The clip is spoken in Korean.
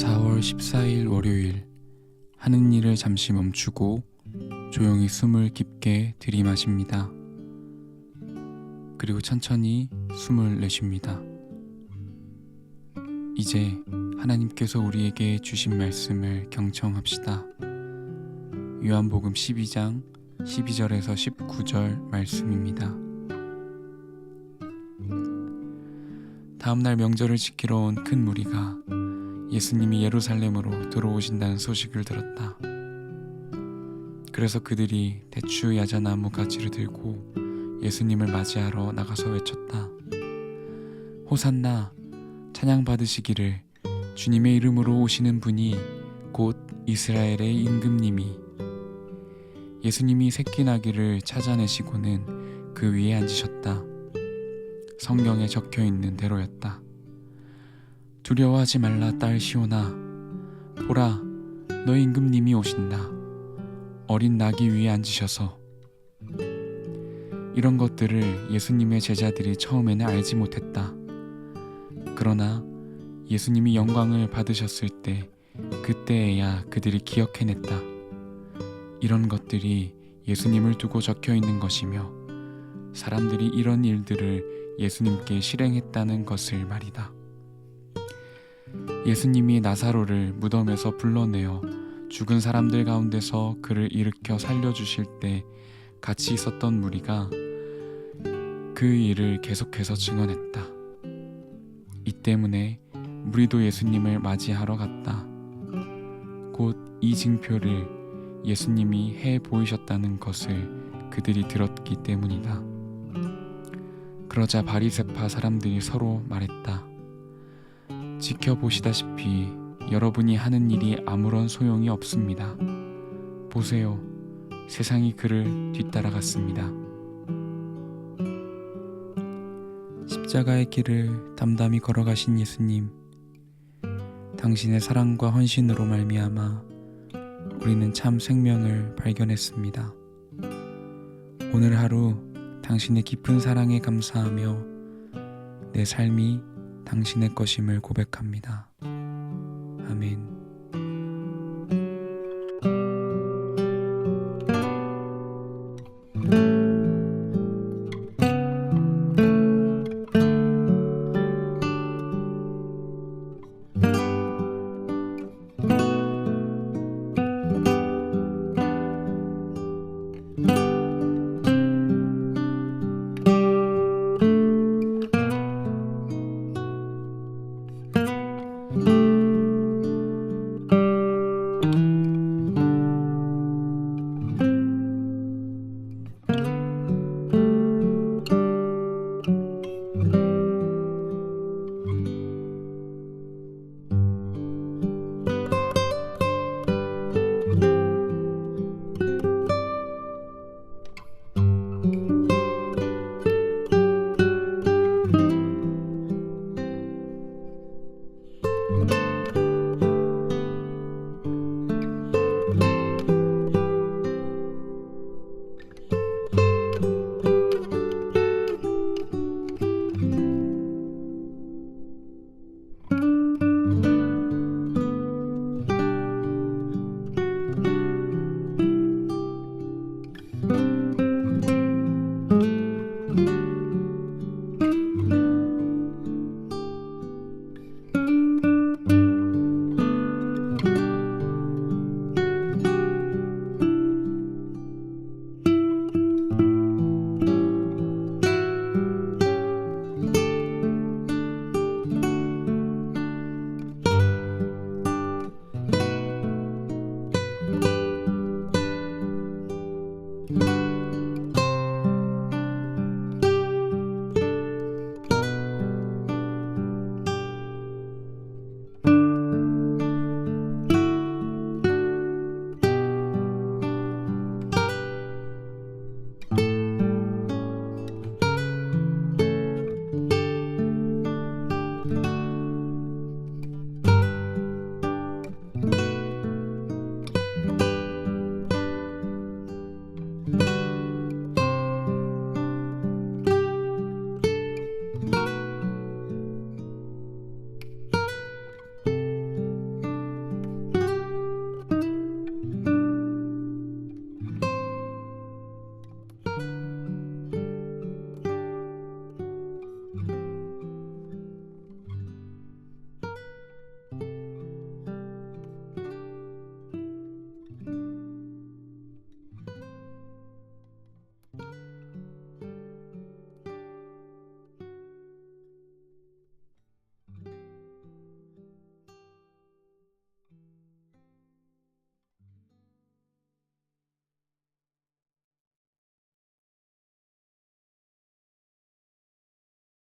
4월 14일 월요일 하는 일을 잠시 멈추고 조용히 숨을 깊게 들이마십니다. 그리고 천천히 숨을 내쉽니다. 이제 하나님께서 우리에게 주신 말씀을 경청합시다. 요한복음 12장 12절에서 19절 말씀입니다. 다음날 명절을 지키러 온 큰 무리가 예수님이 예루살렘으로 들어오신다는 소식을 들었다. 그래서 그들이 대추 야자나무 가지를 들고 예수님을 맞이하러 나가서 외쳤다. 호산나 찬양 받으시기를 주님의 이름으로 오시는 분이 곧 이스라엘의 임금님이 예수님이 새끼 나귀를 찾아내시고는 그 위에 앉으셨다. 성경에 적혀 있는 대로였다. 두려워하지 말라 딸 시오나 보라 너 임금님이 오신다. 어린 나귀 위에 앉으셔서 이런 것들을 예수님의 제자들이 처음에는 알지 못했다. 그러나 예수님이 영광을 받으셨을 때 그때에야 그들이 기억해냈다. 이런 것들이 예수님을 두고 적혀 있는 것이며 사람들이 이런 일들을 예수님께 실행했다는 것을 말이다. 예수님이 나사로를 무덤에서 불러내어 죽은 사람들 가운데서 그를 일으켜 살려주실 때 같이 있었던 무리가 그 일을 계속해서 증언했다. 이 때문에 무리도 예수님을 맞이하러 갔다. 곧이 증표를 예수님이 해 보이셨다는 것을 그들이 들었기 때문이다. 그러자 바리세파 사람들이 서로 말했다. 지켜보시다시피 여러분이 하는 일이 아무런 소용이 없습니다. 보세요. 세상이 그를 뒤따라갔습니다. 십자가의 길을 담담히 걸어가신 예수님. 당신의 사랑과 헌신으로 말미암아 우리는 참 생명을 발견했습니다. 오늘 하루 당신의 깊은 사랑에 감사하며 내 삶이 당신의 것임을 고백합니다. 아멘. you.